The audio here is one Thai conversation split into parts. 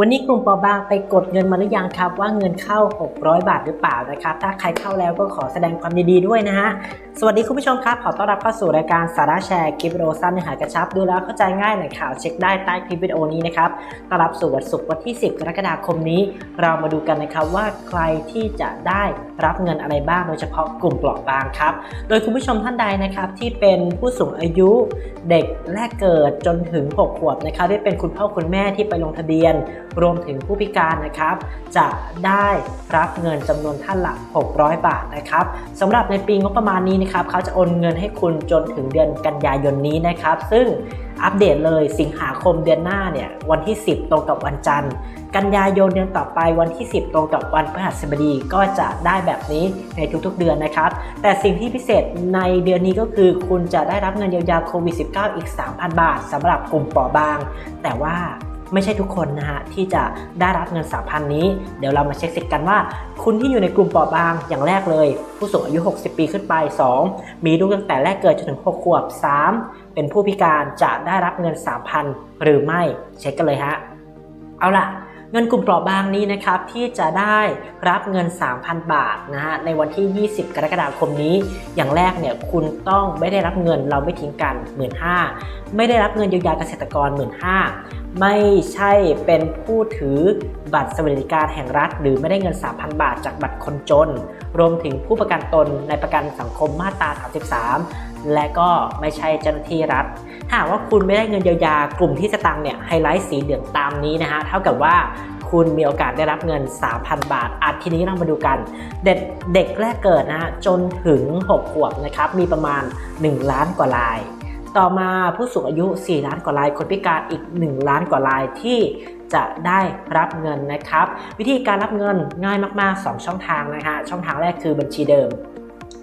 วันนี้กลุ่มปอบางไปกดเงินมาหรือยังครับ ว่าเงินเข้า 600 บาทหรือเปล่านะครับ ถ้าใครเข้าแล้วก็ขอแสดงความยินดีด้วยนะฮะ สวัสดีคุณผู้ชมครับ ขอต้อนรับเข้าสู่รายการสาระแชร์คลิปวิดีโอสั้นเนื้อหากระชับดูแล้วเข้าใจง่ายหน่อยข่าวเช็คได้ใต้คลิปวิดีโอนี้นะครับต้อนรับสู่วันศุกร์วันที่ 10 กรกฎาคมนี้ เรามาดูกันนะครับว่าใครที่จะได้รับเงินอะไรบ้างโดยเฉพาะกลุ่มปราะบางครับ โดยคุณผู้ชมท่านใดนะครับที่เป็นผู้สูงอายุเด็กแรกเกิดจนถึง 6 ขวบนะครับที่เป็นคุณพ่อคุณแม่ที่ไปลงทะเบียน รวมถึงผู้พิการนะครับ จะได้รับเงินจำนวนท่านละ 600 บาทนะครับสำหรับในปีงบประมาณนี้นะครับเขาจะโอนเงินให้คุณจนถึงเดือนกันยายนนี้นะครับ ซึ่งอัปเดตเลยสิงหาคมเดือนหน้าเนี่ยวันที่ 10 ตรงกับวันจันทร์ กันยายนเดือนต่อไปวันที่ 10 ตรงกับวันพฤหัสบดีก็จะได้แบบนี้ในทุกๆเดือนนะครับ แต่สิ่งที่พิเศษในเดือนนี้ก็คือ คุณจะได้รับเงินเยียวยาโควิด -19 อีก 3,000 บาทสำหรับกลุ่มเปราะบาง แต่ว่า ไม่ใช่ทุกคนนะฮะที่จะได้รับเงิน3,000นี้ เดี๋ยวเรามาเช็คสิทธิ์กันว่า คุณที่อยู่ในกลุ่มเปราะบางอย่างแรกเลย ผู้สูงอายุ 60 ปีขึ้นไป 2 มีลูกตั้งแต่แรกเกิดจนถึง 6 ขวบ 3 เป็นผู้พิการจะได้รับเงิน 3,000 หรือไม่เช็คกันเลยฮะเอาล่ะ เงินกลุ่มเปราะบางนี้นะครับที่จะได้รับเงิน 3,000 บาทนะฮะในวันที่ 20 กรกฎาคมนี้ อย่างแรกเนี่ยคุณต้องไม่ได้รับเงินเราไม่ทิ้งกัน1 5ื่นหไม่ได้รับเงินเยียวยาเกษตรกร1 5ื่นไม่ใช่เป็นผู้ถือบัตรสวัสดิการแห่งรัฐ หรือไม่ได้เงิน 3,000 บาทจากบัตรคนจน รวมถึงผู้ประกันตนในประกันสังคมมาตรา 33 และก็ไม่ใช่เจ้าหน้าที่รัฐ ถ้าหากว่าคุณไม่ได้เงินเยียวยากลุ่มที่สตังเนี่ยไฮไลท์สีเหลืองตามนี้นะฮะเท่ากับว่าคุณมีโอกาสได้รับเงิน 3,000 บาทอาทีนี้เรามาดูกัน เด็กเด็กแรกเกิดนะฮะจนถึง 6 ขวบนะครับมีประมาณ 1 ล้านกว่าราย ต่อมาผู้สูงอายุ 4 ล้านกว่าราย คนพิการอีก 1 ล้านกว่ารายที่จะได้รับเงินนะครับ วิธีการรับเงินง่ายมาก ๆ 2 ช่องทางนะฮะช่องทางแรกคือบัญชีเดิม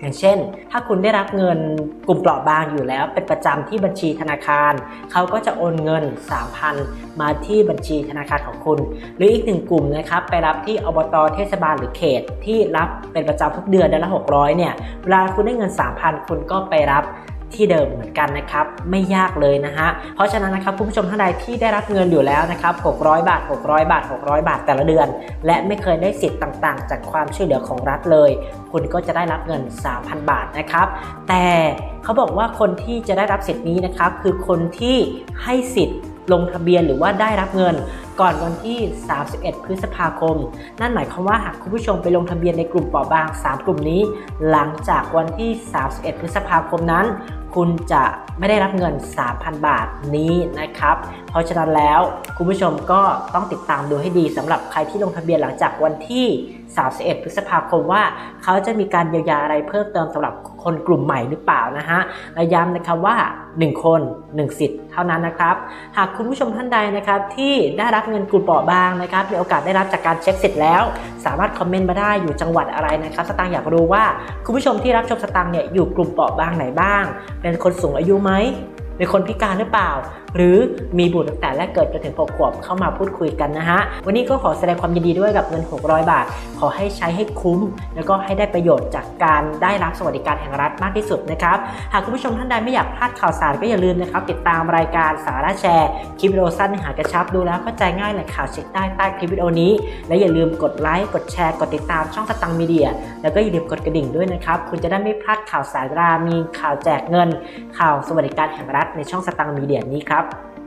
อย่างเช่น ถ้าคุณได้รับเงินกลุ่มเปราะบางอยู่แล้ว เป็นประจำที่บัญชีธนาคาร เขาก็จะโอนเงิน 3,000 มาที่บัญชีธนาคารของคุณ หรืออีกหนึ่งกลุ่มนะครับไปรับที่อบตเทศบาลหรือเขตที่รับเป็นประจำทุกเดือนเดือนละ 600เนี่ยเวลาคุณได้เงิน 3,000 คุณก็ไปรับ ที่เดิมเหมือนกันนะครับไม่ยากเลยนะฮะเพราะฉะนั้นนะครับคุณผู้ชมท่านใดที่ได้รับเงินอยู่แล้วนะครับ600 บาท 600 บาท 600 บาทแต่ละเดือน และไม่เคยได้สิทธิ์ต่างๆ จากความช่วยเหลือของรัฐเลย คุณก็จะได้รับเงิน 3,000 บาทนะครับ แต่เขาบอกว่าคนที่จะได้รับสิทธิ์นี้นะครับคือคนที่ให้สิทธิ์ลงทะเบียนหรือว่าได้รับเงินก่อนวันที่ 31 พฤษภาคม นั่นหมายความว่าหากคุณผู้ชมไปลงทะเบียนในกลุ่มเปราะบาง 3 กลุ่มนี้ หลังจากวันที่ 31 พฤษภาคมนั้น คุณจะไม่ได้รับเงิน 3,000 บาทนี้นะครับ เพราะฉะนั้นแล้วคุณผู้ชมก็ต้องติดตามดูให้ดีสำหรับใครที่ลงทะเบียนหลังจากวันที่ 31 พฤษภาคมว่า เขาจะมีการเยียวยาอะไรเพิ่มเติมสำหรับ คนกลุ่มใหม่หรือเปล่านะฮะและย้ำนะครับว่า 1 คน 1 สิทธิ์เท่านั้นนะครับ หากคุณผู้ชมท่านใดนะครับที่ได้รับเงินกลุ่มเปราะบางนะครับมีโอกาสได้รับจากการเช็คสิทธิ์แล้ว สามารถคอมเมนต์มาได้อยู่จังหวัดอะไรนะครับ สตางค์อยากรู้ว่าคุณผู้ชมที่รับชมสตางค์เนี่ยอยู่กลุ่มเปราะบางไหนบ้าง เป็นคนสูงอายุไหมเป็นคนพิการหรือเปล่า หรือมีบุตรตั้งแต่แรกเกิดจนถึง 6 ขวบเข้ามาพูดคุยกันนะฮะ วันนี้ก็ขอแสดงความยินดีด้วยกับเงิน 600 บาท ขอให้ใช้ให้คุ้ม แล้วก็ให้ได้ประโยชน์จากการได้รับสวัสดิการแห่งรัฐมากที่สุดนะครับ หากคุณผู้ชมท่านใดไม่อยากพลาดข่าวสารก็อย่าลืมนะครับติดตามรายการสาระแชร์คลิปวิดีโอสั้นเนื้อหากระชับดูแล้วเข้าใจง่ายเลยข่าวเช็คได้ใต้คลิปวิดีโอนี้ และอย่าลืมกดไลค์กดแชร์กดติดตามช่องสตังมีเดีย แล้วก็อย่าลืมกดกระดิ่งด้วยนะครับคุณจะได้ไม่พลาดข่าวสาระมีข่าวแจกเงิน ข่าวสวัสดิการแห่งรัฐในช่องสตังมีเดียนี้ครับ siap